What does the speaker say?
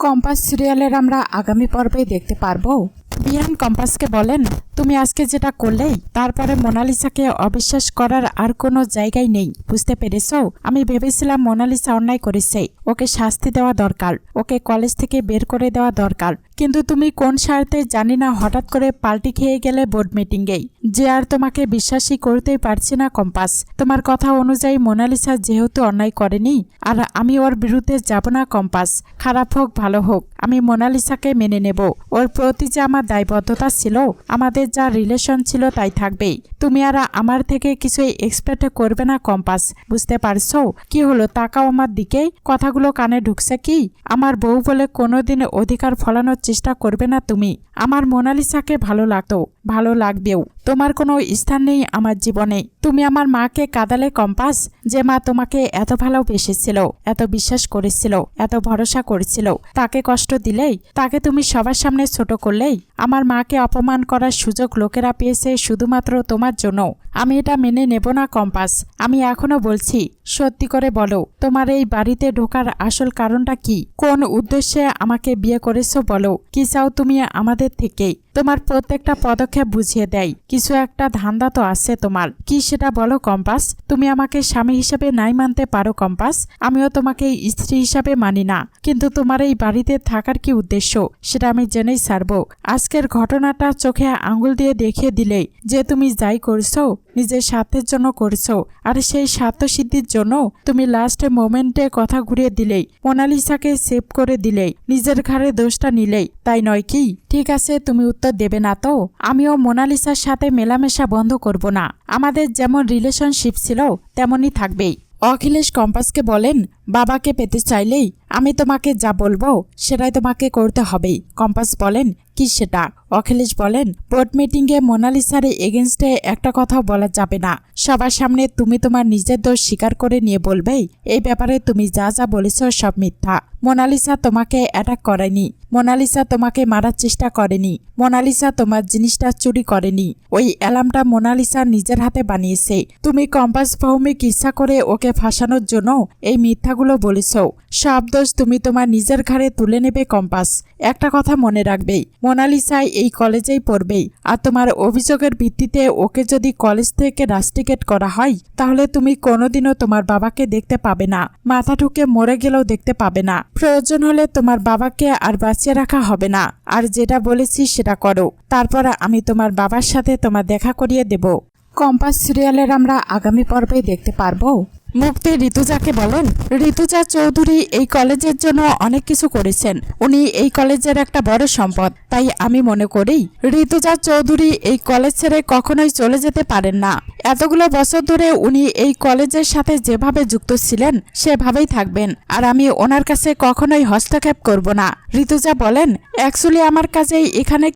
Compass সিরিয়ালের আমরা আগামী পর্বে দেখতে পারব। বিয়ান কম্পাসকে বলেন তুমি আজকে যেটা করলে, তারপরে মোনালিসাকে অবিশ্বাস করার আর কোনো জায়গায় নেই, বুঝতে পেরেছ? আমি ভেবেছিলাম মোনালিসা অন্যায় করেছে, ওকে শাস্তি দেওয়া দরকার, ওকে কলেজ থেকে বের করে দেওয়া দরকার। কিন্তু তুমি কোন স্বার্থে জানি না, হঠাৎ করে পাল্টি খেয়ে গেলে বোর্ড মিটিংয়েই। যে আর তোমাকে বিশ্বাসই করতেই পারছি না, কম্পাস। তোমার কথা অনুযায়ী মোনালিসা যেহেতু অন্যায় করেনি, আর আমি ওর বিরুদ্ধে যাব না, কম্পাস। খারাপ হোক, ভালো হোক, আমি মোনালিসাকে মেনে নেব। ওর প্রতি যে আমার দায়বদ্ধতা ছিল, আমাদের যা রিলেশন ছিল তাই থাকবেই। তুমি আর আমার থেকে কিছুই এক্সপেক্ট করবে না, কম্পাস। বুঝতে পারছ? কি হলো? তাকাও আমার দিকে। কথাগুলো কানে ঢুকছে কি? আমার বউ বলে কোনোদিন অধিকার ফলানোর চেষ্টা করবে না তুমি। আমার মোনালিসাকে ভালো লাগতো, ভালো লাগবেও। তোমার কোনো স্থান নেই আমার জীবনে। তুমি আমার মাকে কাদালে কম্পাস, যে মা তোমাকে এত ভালোবেসেছিল, এত বিশ্বাস করেছিল, এত ভরসা করেছিল। তাকে কষ্ট দিলেই, তাকে তুমি সবার সামনে ছোট করলেই, আমার মাকে অপমান করার সুযোগ লোকেরা পেয়েছে শুধুমাত্র তোমার জন্য। আমি এটা মেনে নেব না কম্পাস। আমি এখনও বলছি, সত্যি করে বলো, তোমার এই বাড়িতে ঢোকার আসল কারণটা কি? কোন উদ্দেশ্যে আমাকে বিয়ে করেছ বলো? কি চাও তুমি আমাদের থেকে তোমার প্রত্যেকটা পদক্ষেপ বুঝিয়ে দেয়। কিছু একটা ধান্দা তো আছে তোমার। কি সেটা বলো কম্পাস? তুমি আমাকে স্বামী হিসাবে নাই মানতে পারো কম্পাস। আমিও তোমাকে স্ত্রী হিসাবে মানি না। কিন্তু তোমার এই বাড়িতে থাকার কি উদ্দেশ্য? সেটা আমি জেনেই ছাড়বো। আজকের ঘটনাটা চোখে আঙুল দিয়ে দেখিয়ে দিলে যে তুমি যাই করছ নিজের স্বার্থের জন্য করছ, আর সেই স্বার্থ সিদ্ধির জন্য তুমি লাস্ট মোমেন্টে কথা ঘুরিয়ে দিলেই, মোনালিসাকে সেভ করে দিলেই, নিজের ঘাড়ে দোষটা নিলেই, তাই নয় কি? ঠিক আছে, তুমি উত্তর দেবে না তো? আমিও মোনালিসার সাথে মেলামেশা বন্ধ করব না। আমাদের যেমন রিলেশনশিপ ছিল, তেমনই থাকবেই। অখিলেশ কম্পাসকে বলেন, বাবাকে পেতে চাইলেই আমি তোমাকে যা বলব সেটাই তোমাকে করতে হবেই। কম্পাস বলেন, কি সেটা? অখিলেশ বলেন বোর্ড মিটিংয়ে মোনালিসার এগেনস্টে একটা কথাও বলা যাবে না। সবার সামনে তুমি তোমার নিজের দোষ স্বীকার করে নিয়ে বলবেই এই ব্যাপারে তুমি যা যা বলেছ সব মিথ্যা। মোনালিসা তোমাকে অ্যাটাক করেনি। মোনালিসা তোমাকে মারার চেষ্টা করেনি। মোনালিসা তোমার জিনিসটা চুরি করেনি। ওই অ্যালার্মটা মোনালিসা নিজের হাতে বানিয়েছে। তুমি কম্পাস ভৌমিক ইচ্ছা করে ওকে ফাঁসানোর জন্য এই মিথ্যাগুলো বলেছ। সব দোষ তুমি তোমার নিজের ঘাড়ে তুলে নেবে কম্পাস। একটা কথা মনে রাখবে মোনালিসাই এই কলেজেই পড়বেই। আর তোমার অভিযোগের ভিত্তিতে ওকে যদি কলেজ থেকে রাস্টিকেট করা হয়, তাহলে তুমি কোনোদিনও তোমার বাবাকে দেখতে পাবে না। মাথা ঠুকে মরে গেলেও দেখতে পাবে না। প্রয়োজন হলে তোমার বাবাকে আর বাঁচিয়ে রাখা হবে না। আর যেটা বলেছি সেটা করো। তারপর আমি তোমার বাবার সাথে তোমার দেখা করিয়ে দেব। কম্পাস সিরিয়ালের আমরা আগামী পর্বে দেখতে পারব? মুক্তি ঋতুজাকে বলেন। ঋতুজা চৌধুরী এই কলেজের জন্য অনেক কিছু করেছেন। উনি এই কলেজের একটা বড় সম্পদ। তাই আমি মনে করি, ঋতুজা চৌধুরী এই কলেজ ছেড়ে কখনোই চলে যেতে পারেন না। এতগুলো বছর ধরে উনি এই কলেজের সাথে যেভাবে যুক্ত ছিলেন, সেভাবেই থাকবেন। আর আমি ওনার কাছে কখনোই হস্তক্ষেপ করব না। ঋতুজা বলেন, অ্যাকচুয়ালি আমার কাছে এখানে